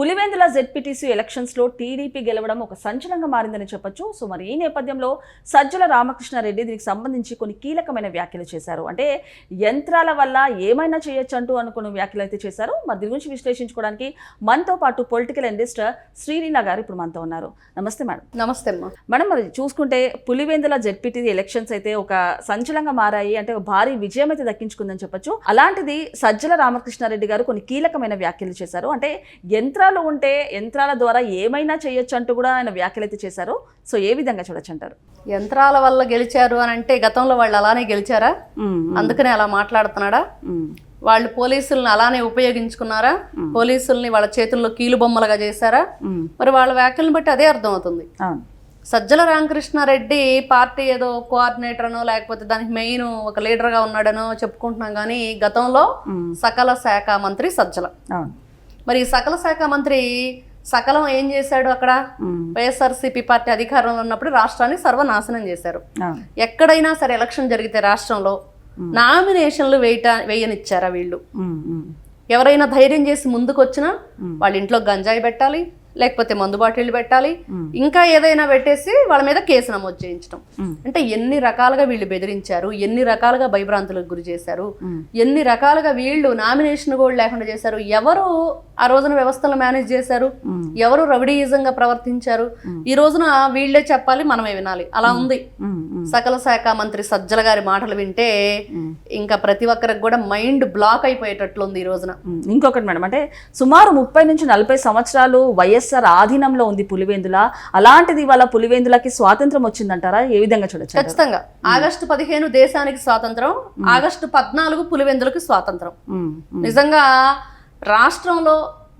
Pulivendula ZPTC ఎలక్షన్స్లో TDP గెలవడం ఒక సంచలనంగా మారిందని చెప్పొచ్చు. సో మరి ఈ నేపథ్యంలో సజ్జల రామకృష్ణారెడ్డి దీనికి సంబంధించి కొన్ని కీలకమైన వ్యాఖ్యలు చేశారు. అంటే యంత్రాల వల్ల ఏమైనా చేయొచ్చు అంటూ అనుకున్న వ్యాఖ్యలు అయితే చేశారు. మరి దీని గురించి విశ్లేషించుకోవడానికి మనతో పాటు పొలిటికల్ ఇన్వెస్టర్ శ్రీరీనా గారు ఇప్పుడు మనతో ఉన్నారు. నమస్తే మేడం. నమస్తే అమ్మా. మేడం మరి చూసుకుంటే పులివెందుల జెడ్పీటీ ఎలక్షన్స్ అయితే ఒక సంచలనంగా మారాయి. అంటే ఒక భారీ విజయం అయితే దక్కించుకుందని చెప్పొచ్చు. అలాంటిది సజ్జల రామకృష్ణారెడ్డి గారు కొన్ని కీలకమైన వ్యాఖ్యలు చేశారు. అంటే యంత్రాలు ఉంటే యంత్రాల ద్వారా ఏమైనా చేయొచ్చు అంటూ కూడా ఆయన వ్యాఖ్యలు అయితే చేశారు. సో ఏ విధంగా చూడొచ్చు అంటారు యంత్రాల వల్ల గెలిచారు అని అంటే గతంలో వాళ్ళు అలానే గెలిచారా? అందుకనే అలా మాట్లాడుతున్నాడా? వాళ్ళు పోలీసుల్ని అలానే ఉపయోగించుకున్నారా? పోలీసుల్ని వాళ్ళ చేతుల్లో కీలు బొమ్మలుగా చేశారా? మరి వాళ్ళ వ్యాఖ్యలను బట్టి అదే అర్థం అవుతుంది సజ్జల రామకృష్ణారెడ్డి పార్టీ ఏదో కోఆర్డినేటర్ అనో లేకపోతే దానికి మెయిన్ ఒక లీడర్గా ఉన్నాడనో చెప్పుకుంటున్నాం కానీ గతంలో సకల శాఖ మంత్రి సజ్జల. మరి సకల శాఖ మంత్రి సకలం ఏం చేశాడు అక్కడ? వైఎస్ఆర్సీపీ పార్టీ అధికారంలో ఉన్నప్పుడు రాష్ట్రాన్ని సర్వనాశనం చేశారు. ఎక్కడైనా సరే ఎలక్షన్ జరిగితే రాష్ట్రంలో నామినేషన్లు వేయట వేయనిచ్చారా వీళ్ళు? ఎవరైనా ధైర్యం చేసి ముందుకు వచ్చినా వాళ్ళ ఇంట్లో గంజాయి పెట్టాలి లేకపోతే మందు బాటిల్ పెట్టాలి ఇంకా ఏదైనా పెట్టేసి వాళ్ళ మీద కేసు నమోదు చేయించడం. అంటే ఎన్ని రకాలుగా వీళ్ళు బెదిరించారు ఎన్ని రకాలుగా భయభ్రాంతులకు గురి చేశారు. ఎన్ని రకాలుగా వీళ్ళు నామినేషన్ కూడా లేకుండా చేశారు ఎవరు ఆ రోజున వ్యవస్థలు మేనేజ్ చేశారు. ఎవరు రవిడీయిజంగా ప్రవర్తించారు. ఈ రోజున వీళ్ళే చెప్పాలి మనమే వినాలి. అలా ఉంది. సకల శాఖ మంత్రి సజ్జల గారి మాటలు వింటే ఇంకా ప్రతి ఒక్కరికి కూడా మైండ్ బ్లాక్ అయిపోయేటట్లుంది ఈ రోజున. ఇంకొకటి మేడం అంటే సుమారు ముప్పై నుంచి నలభై సంవత్సరాలు వైఎస్ఆర్ ఆధీనంలో ఉంది పులివెందుల. అలాంటిది వాళ్ళ పులివెందులకి స్వాతంత్రం వచ్చిందంటారా? ఏ విధంగా చూడొచ్చు? ఖచ్చితంగా. ఆగస్టు పదిహేను దేశానికి స్వాతంత్రం ఆగస్టు పద్నాలుగు పులివెందులకు స్వాతంత్రం. నిజంగా రాష్ట్రంలో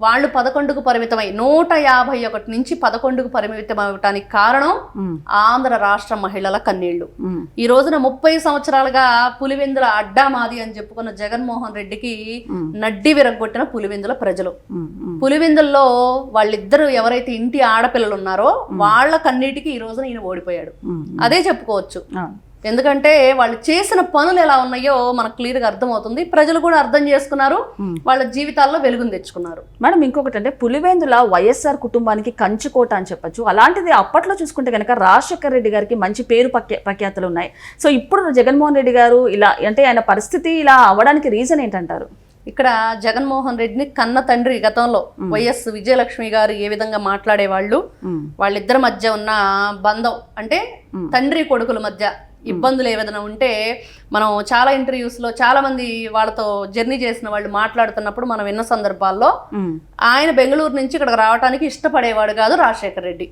వాళ్ళు పదకొండుకు పరిమితమై నూట యాభై ఒకటి నుంచి పదకొండుకు పరిమితం అవటానికి కారణం ఆంధ్ర రాష్ట్ర మహిళల కన్నీళ్ళు. ఈ రోజున ముప్పై సంవత్సరాలుగా పులివెందుల అడ్డా మాది అని చెప్పుకున్న జగన్మోహన్ రెడ్డికి నడ్డి విరగొట్టిన పులివెందుల ప్రజలు. పులివెందుల్లో వాళ్ళిద్దరు ఎవరైతే ఇంటి ఆడపిల్లలు ఉన్నారో వాళ్ళ కన్నీటికి ఈ రోజున ఈయన ఓడిపోయాడు. అదే చెప్పుకోవచ్చు. ఎందుకంటే వాళ్ళు చేసిన పనులు ఎలా ఉన్నాయో మనకు క్లియర్గా అర్థమవుతుంది. ప్రజలు కూడా అర్థం చేసుకున్నారు. వాళ్ళ జీవితాల్లో వెలుగును తెచ్చుకున్నారు. మేడం ఇంకొకటి అంటే పులివెందుల వైఎస్ఆర్ కుటుంబానికి కంచుకోట అని చెప్పొచ్చు. అలాంటిది అప్పట్లో చూసుకుంటే కనుక రాజశేఖర్ రెడ్డి గారికి మంచి పేరు ప్రఖ్యా- ప్రఖ్యాతులు ఉన్నాయి. సో ఇప్పుడు జగన్మోహన్ రెడ్డి గారు ఇలా అంటే ఆయన పరిస్థితి ఇలా అవ్వడానికి రీజన్ ఏంటంటారు? ఇక్కడ జగన్మోహన్ రెడ్డిని కన్న తండ్రి గతంలో వైఎస్ విజయలక్ష్మి గారు ఏ విధంగా మాట్లాడేవాళ్ళు? వాళ్ళిద్దరి మధ్య ఉన్న బంధం అంటే తండ్రి కొడుకుల మధ్య ఇబ్బందులు ఏదైనా ఉంటే మనం చాలా ఇంటర్వ్యూస్లో చాలా మంది వాళ్ళతో జర్నీ చేసిన వాళ్ళు మాట్లాడుతున్నప్పుడు మనం విన్న సందర్భాల్లో ఆయన బెంగళూరు నుంచి ఇక్కడికి రావడానికి ఇష్టపడేవాడు కాదు రాజశేఖర్ రెడ్డి.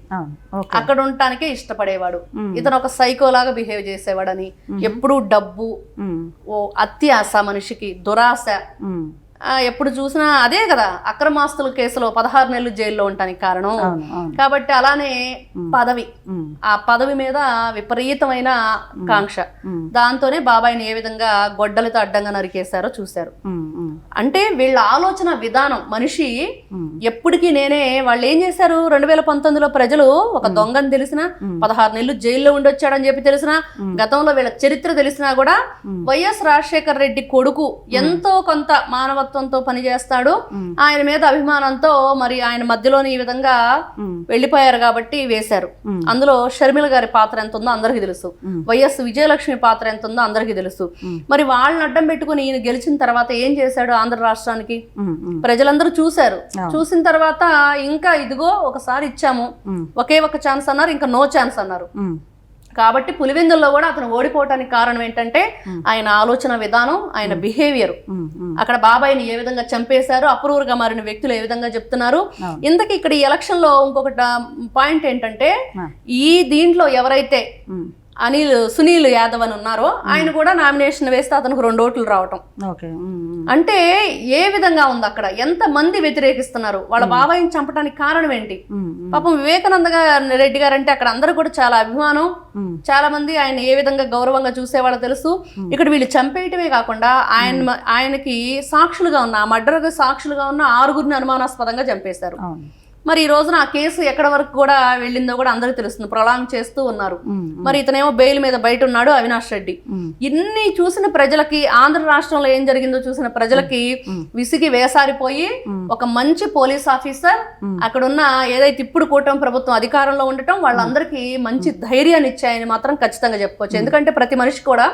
అక్కడ ఉండటానికే ఇష్టపడేవాడు. ఇతను ఒక సైకోలాగా బిహేవ్ చేసేవాడని. ఎప్పుడూ డబ్బు ఓ అత్యాశ మనిషికి దురాశ. ఎప్పుడు చూసినా అదే కదా అక్రమాస్తుల కేసులో పదహారు నెలలు జైల్లో ఉండటానికి కారణం. కాబట్టి అలానే పదవి. ఆ పదవి మీద విపరీతమైన కాంక్ష. దాంతోనే బాబాయిని ఏ విధంగా గొడ్డలతో అడ్డంగా నరికేశారో చూశారు. అంటే వీళ్ళ ఆలోచన విధానం మనిషి. ఎప్పటికీ నేనే వాళ్ళు ఏం చేశారు? రెండు వేల పంతొమ్మిదిలో ప్రజలు ఒక దొంగని తెలిసిన పదహారు నెలలు జైల్లో ఉండొచ్చాడని చెప్పి తెలిసిన గతంలో వీళ్ళ చరిత్ర తెలిసినా కూడా వైఎస్ రాజశేఖర్ రెడ్డి కొడుకు ఎంతో కొంత మానవత్వంతో పనిచేస్తాడు. ఆయన మీద అభిమానంతో మరి ఆయన మధ్యలోని ఈ విధంగా వెళ్ళిపోయారు కాబట్టి వేశారు. అందులో షర్మిల గారి పాత్ర ఎంత ఉందో అందరికీ తెలుసు. వైఎస్ విజయలక్ష్మి పాత్ర ఎంత ఉందో అందరికీ తెలుసు. మరి వాళ్ళని అడ్డం పెట్టుకుని ఈయన గెలిచిన తర్వాత ఏం చేశాడు ఆంధ్ర రాష్ట్రానికి? ప్రజలందరూ చూశారు. చూసిన తర్వాత ఇంకా ఇదిగో ఒకసారి ఇచ్చాము. ఒకే ఒక ఛాన్స్ అన్నారు ఇంకా నో ఛాన్స్ అన్నారు. కాబట్టి పులివెందుల్లో కూడా అతను ఓడిపోవటానికి కారణం ఏంటంటే ఆయన ఆలోచన విధానం ఆయన బిహేవియర్. అక్కడ బాబాయిని ఏ విధంగా చంపేశారు అప్రూవర్గా మారిన వ్యక్తులు ఏ విధంగా చెప్తున్నారు. ఇంతకీ ఇక్కడ ఈ ఎలక్షన్లో ఇంకొకటి పాయింట్ ఏంటంటే. ఈ దీంట్లో ఎవరైతే అనిల్ సునీల్ యాదవ్ అని ఉన్నారో ఆయన కూడా నామినేషన్ వేస్తే అతనికి రెండు ఓట్లు రావటం. అంటే ఏ విధంగా ఉంది అక్కడ? ఎంత మంది వ్యతిరేకిస్తున్నారు? వాళ్ళ బాబాయిని చంపడానికి కారణం ఏంటి? పాపం వివేకానంద రెడ్డి గారు అంటే అక్కడ అందరూ కూడా చాలా అభిమానం. చాలా మంది ఆయన ఏ విధంగా గౌరవంగా చూసేవాళ్ళో తెలుసు. ఇక్కడ వీళ్ళు చంపేయటమే కాకుండా ఆయన ఆయనకి సాక్షులుగా ఉన్న ఆ మర్డర్కి సాక్షులుగా ఉన్న ఆరుగురిని అనుమానాస్పదంగా చంపేశారు. మరి ఈ రోజున ఆ కేసు ఎక్కడ వరకు కూడా వెళ్ళిందో కూడా అందరికీ తెలుస్తుంది. ప్రొలాంగ్ చేస్తూ ఉన్నారు. మరి ఇతనేమో బెయిల్ మీద బయట ఉన్నాడు అవినాష్ రెడ్డి. ఇన్ని చూసిన ప్రజలకి ఆంధ్ర రాష్ట్రంలో ఏం జరిగిందో చూసిన ప్రజలకి విసిగి వేసారిపోయి ఒక మంచి పోలీస్ ఆఫీసర్ అక్కడున్న ఏదైతే ఇప్పుడు కూటమి ప్రభుత్వం అధికారంలో ఉండటం వాళ్ళందరికీ మంచి ధైర్యాన్ని ఇచ్చాయని మాత్రం ఖచ్చితంగా చెప్పుకోవచ్చు. ఎందుకంటే ప్రతి మనిషి కూడా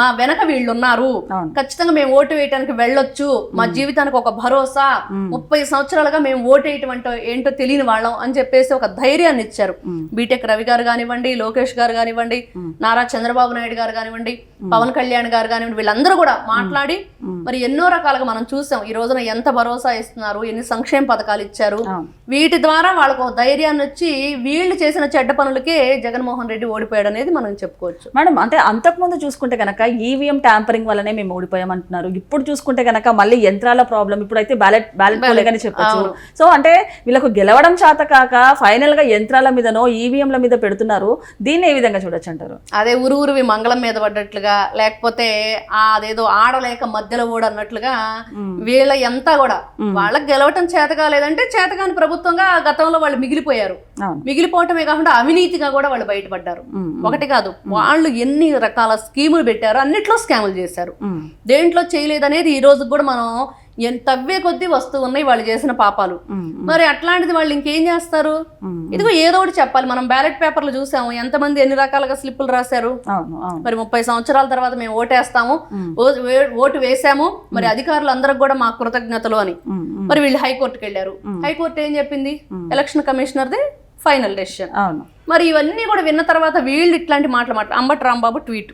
మా వెనక వీళ్ళు ఉన్నారు. ఖచ్చితంగా మేము ఓటు వేయడానికి వెళ్ళొచ్చు. మా జీవితానికి ఒక భరోసా. ముప్పై సంవత్సరాలుగా మేము ఓటు వేయటం అంటే ఏంటో తెలియని వాళ్ళం అని చెప్పేసి ఒక ధైర్యాన్ని ఇచ్చారు. బీటెక్ రవి గారు కానివ్వండి లోకేష్ గారు కానివ్వండి నారా చంద్రబాబు నాయుడు గారు కానివ్వండి పవన్ కళ్యాణ్ గారు కానివ్వండి వీళ్ళందరూ కూడా మాట్లాడి మరి ఎన్నో రకాలుగా మనం చూసాం. ఈ రోజున ఎంత భరోసా ఇస్తున్నారు ఎన్ని సంక్షేమ పథకాలు ఇచ్చారు. వీటి ద్వారా వాళ్ళకు ధైర్యాన్ని వచ్చి వీళ్ళు చేసిన చెడ్డ పనులకే జగన్మోహన్ రెడ్డి ఓడిపోయాడు అనేది మనం చెప్పుకోవచ్చు. మేడం అంటే అంతకుముందు చూసుకుంటే కనుక ఈవీఎం ట్యాంపరింగ్ వల్లనే మేము ఓడిపోయామంటున్నారు. ఇప్పుడు చూసుకుంటే కనుక మళ్ళీ యంత్రాల ప్రాబ్లం ఇప్పుడైతే బ్యాలెట్ బ్యాలెట్ పోలింగ్ అని చెప్పొచ్చు. సో అంటే వీళ్ళకు గెలవడం చేత కాక ఫైనల్గా యంత్రాల మీదనో ఈవీఎంల మీద పెడుతున్నారు. దీన్ని ఏ విధంగా చూడొచ్చు అంటారు? అదే ఉరు ఉరువి మంగళం మీద పడ్డట్లుగా లేకపోతే అదేదో ఆడలేక మధ్యలో ఓడి అన్నట్లుగా వీళ్ళ ఎంత కూడా. వాళ్ళకి గెలవటం చేత కాలేదంటే చేతకాని ప్రభుత్వంగా గతంలో వాళ్ళు మిగిలిపోయారు. మిగిలిపోవటమే కాకుండా అవినీతిగా కూడా వాళ్ళు బయటపడ్డారు. ఒకటి కాదు వాళ్ళు ఎన్ని రకాల స్కీములు పెట్టారు అన్నిట్లో స్కాములు చేశారు. దేంట్లో చేయలేదనేది ఈ రోజు కూడా మనం ఎంత తవ్వే కొద్దీ వస్తూ ఉన్నాయి వాళ్ళు చేసిన పాపాలు. మరి అట్లాంటిది వాళ్ళు ఇంకేం చేస్తారు? ఇదిగో ఏదో ఒకటి చెప్పాలి. మనం బ్యాలెట్ పేపర్లు చూసాము. ఎంతమంది ఎన్ని రకాలుగా స్లిప్పులు రాశారు? మరి ముప్పై సంవత్సరాల తర్వాత మేము ఓటేస్తాము. ఓటు వేసాము. మరి అధికారులు అందరికి కూడా మా కృతజ్ఞతలు అని. మరి వీళ్ళు హైకోర్టుకి వెళ్ళారు హైకోర్టు ఏం చెప్పింది? ఎలక్షన్ కమిషనర్ది ఫైనల్ డెసిషన్ అవును. మరి ఇవన్నీ కూడా విన్న తర్వాత వీళ్ళు ఇట్లాంటి మాటలు మాట అంబట్ రాంబాబు ట్వీట్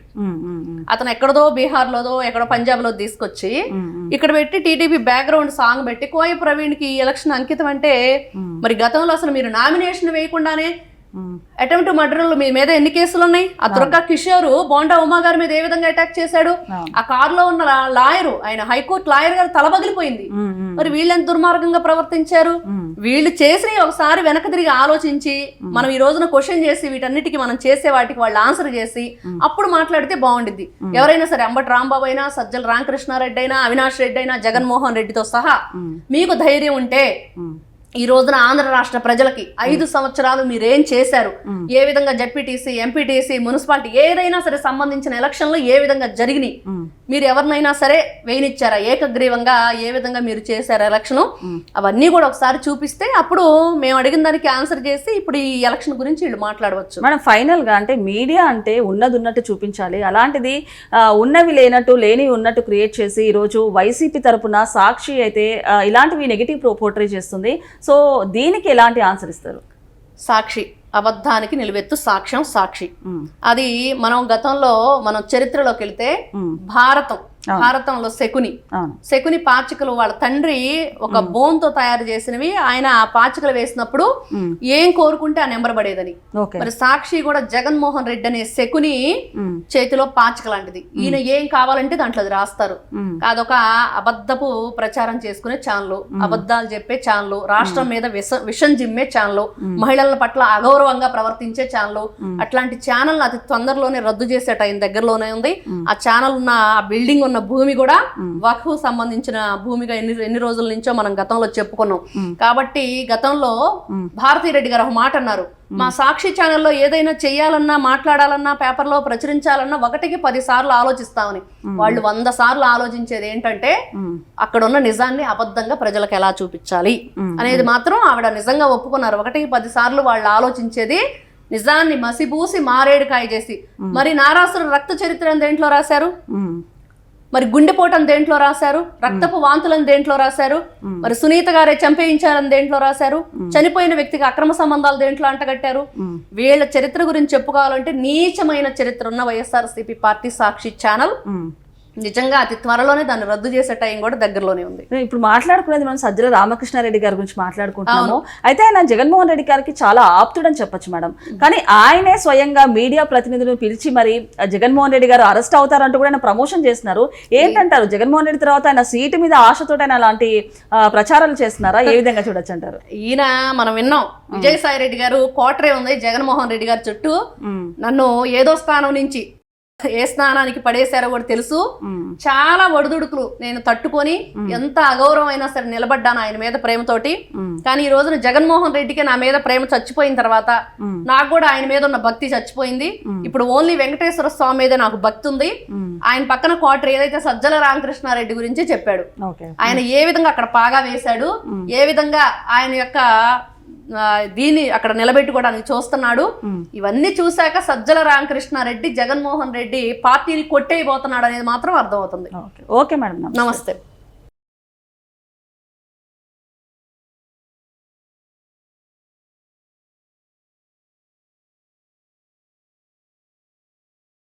అతను ఎక్కడదో బీహార్లోదో ఎక్కడో పంజాబ్లో తీసుకొచ్చి ఉమ్, ఉమ్, ఇక్కడ పెట్టి టీడీపీ బ్యాక్గ్రౌండ్ సాంగ్ పెట్టి కోయ ప్రవీణ్కి ఈ ఎలక్షన్ అంకితం అంటే మరి గతంలో అసలు మీరు నామినేషన్ వేయకుండానే అటెంప్ట్ మర్డర్లు మీ మీద ఎన్ని కేసులు ఉన్నాయి? ఆ దుర్గా కిషోర్ బోండా ఉమా గారి మీద ఏ విధంగా అటాక్ చేశాడు. ఆ. కారులో ఉన్న లా- లాయరు ఆయన హైకోర్టు లాయర్ గారు తలబగిలిపోయింది మరి వీళ్ళు ఎంత దుర్మార్గంగా ప్రవర్తించారు. వీళ్ళు చేసి ఒకసారి వెనక తిరిగి ఆలోచించి మనం ఈ రోజున క్వశ్చన్ చేసి వీటన్నిటికీ మనం చేసే వాటికి వాళ్ళు ఆన్సర్ చేసి అప్పుడు మాట్లాడితే బాగుండిద్ది. ఎవరైనా సరే అంబటి రాంబాబు అయినా సజ్జల రామకృష్ణారెడ్డి అయినా అవినాష్ రెడ్డి అయినా జగన్మోహన్ రెడ్డితో సహా మీకు ధైర్యం ఉంటే. ఈ రోజున ఆంధ్ర రాష్ట్ర ప్రజలకి ఐదు సంవత్సరాలు మీరేం చేశారు? ఏ విధంగా జడ్పీటీసీ ఎంపీటీసీ మున్సిపాలిటీ ఏదైనా సరే సంబంధించిన ఎలక్షన్లు ఏ విధంగా జరిగినాయి. మీరు ఎవరినైనా సరే వేయనిచ్చారా? ఏకగ్రీవంగా ఏ విధంగా మీరు చేశారు ఎలక్షన్? అవన్నీ కూడా ఒకసారి చూపిస్తే అప్పుడు మేము అడిగిన దానికి ఆన్సర్ చేసి ఇప్పుడు ఈ ఎలక్షన్ గురించి వీళ్ళు మాట్లాడవచ్చు. మేడం ఫైనల్గా అంటే మీడియా అంటే ఉన్నది ఉన్నట్టు చూపించాలి. అలాంటిది ఉన్నవి లేనట్టు లేనివి ఉన్నట్టు క్రియేట్ చేసి ఈరోజు వైసీపీ తరపున సాక్షి అయితే ఇలాంటివి నెగిటివ్ పోర్ట్రే చేస్తుంది. సో దీనికి ఎలాంటి ఆన్సర్ ఇస్తారు? సాక్షి. అబద్ధానికి నిలువెత్తు సాక్ష్యం సాక్షి. అది మనం గతంలో మనం చరిత్రలోకి వెళ్తే భారతం. భారతంలో శకుని. శకుని పాచికలు వాళ్ళ తండ్రి ఒక బోన్తో తయారు చేసినవి. ఆయన ఆ పాచికలు వేసినప్పుడు ఏం కోరుకుంటే ఆ నెంబర్ పడేదని. మరి సాక్షి కూడా జగన్మోహన్ రెడ్డి అనే శకుని చేతిలో పాచిక లాంటిది ఈయన ఏం కావాలంటే దాంట్లో అది రాస్తారు. అదొక అబద్ధపు ప్రచారం చేసుకునే ఛానల్ అబద్ధాలు చెప్పే ఛానల్ రాష్ట్రం మీద విష విషం జిమ్మే ఛానల్ మహిళల పట్ల అగౌరవంగా ప్రవర్తించే ఛానల్ అట్లాంటి ఛానల్ అతి తొందరలోనే రద్దు చేసే టైం దగ్గరలోనే ఉంది. ఆ ఛానల్ ఉన్న ఆ బిల్డింగ్ ఉన్న భూమి కూడా వక్ఫ్ సంబంధించిన భూమిగా ఎన్ని ఎన్ని రోజుల నుంచో మనం గతంలో చెప్పుకున్నాం. కాబట్టి గతంలో భారతీ రెడ్డి గారు ఒక మాట అన్నారు. మా సాక్షి ఛానల్లో ఏదైనా చేయాలన్నా మాట్లాడాలన్నా పేపర్లో ప్రచురించాలన్నా ఒకటికి పది సార్లు ఆలోచిస్తామని. వాళ్ళు వంద సార్లు ఆలోచించేది ఏంటంటే అక్కడ ఉన్న నిజాన్ని అబద్ధంగా ప్రజలకు ఎలా చూపించాలి? అనేది మాత్రం ఆవిడ నిజంగా ఒప్పుకున్నారు. ఒకటికి పది సార్లు వాళ్ళు ఆలోచించేది నిజాన్ని మసిబూసి మారేడుకాయ చేసి. మరి నారాసురు రక్త చరిత్ర దేంట్లో రాశారు? మరి గుండెపోటని దేంట్లో రాశారు? రక్తపు వాంతులను దేంట్లో రాశారు? మరి సునీత గారే చంపేయించారని దేంట్లో రాశారు? చనిపోయిన వ్యక్తికి అక్రమ సంబంధాలు దేంట్లో అంటగట్టారు? వీళ్ళ చరిత్ర గురించి చెప్పుకోవాలంటే నీచమైన చరిత్ర ఉన్న వైఎస్ఆర్సీపీ పార్టీ సాక్షి ఛానల్. నిజంగా అతి త్వరలోనే దాన్ని రద్దు చేసే టైం కూడా దగ్గరలోనే ఉంది. ఇప్పుడు మాట్లాడుకునేది మనం సజ్జల రామకృష్ణారెడ్డి గారి గురించి మాట్లాడుకుంటున్నాము. అయితే ఆయన జగన్మోహన్ రెడ్డి గారికి చాలా ఆప్తుడని చెప్పొచ్చు మేడం. కానీ ఆయనే స్వయంగా మీడియా ప్రతినిధులను పిలిచి మరి జగన్మోహన్ రెడ్డి గారు అరెస్ట్ అవుతారంటూ కూడా ఆయన ప్రమోషన్ చేస్తున్నారు. ఏంటంటారు? జగన్మోహన్ రెడ్డి తర్వాత ఆయన సీటు మీద ఆశతో ఆయన అలాంటి ప్రచారాలు చేస్తున్నారా? ఏ విధంగా చూడొచ్చు అంటారు? ఈయన మనం విన్నాం. విజయసాయి రెడ్డి గారు కోటరే ఉంది జగన్మోహన్ రెడ్డి గారి చుట్టూ. నన్ను ఏదో స్థానం నుంచి ఏ స్నానానికి పడేశారో కూడా తెలుసు. చాలా ఒడిదుడుకులు నేను తట్టుకొని ఎంత అగౌరవం అయినా సరే నిలబడ్డాను ఆయన మీద ప్రేమతోటి. కానీ ఈ రోజున జగన్మోహన్ రెడ్డికి నా మీద ప్రేమ చచ్చిపోయిన తర్వాత. నాకు కూడా ఆయన మీద ఉన్న భక్తి చచ్చిపోయింది. ఇప్పుడు ఓన్లీ వెంకటేశ్వర స్వామి మీద నాకు భక్తి ఉంది. ఆయన పక్కన క్వార్టర్ ఏదైతే సజ్జల రామకృష్ణారెడ్డి గురించి చెప్పాడు. ఆయన ఏ విధంగా అక్కడ పాగా వేశాడు ఏ విధంగా ఆయన యొక్క దీన్ని అక్కడ నిలబెట్టుకోవడానికి చూస్తున్నాడు. ఇవన్నీ చూశాక సజ్జల రామకృష్ణారెడ్డి జగన్మోహన్ రెడ్డి పార్టీని కొట్టేయబోతున్నాడు అనేది మాత్రం అర్థమవుతుంది. ఓకే. Okay madam. నమస్తే.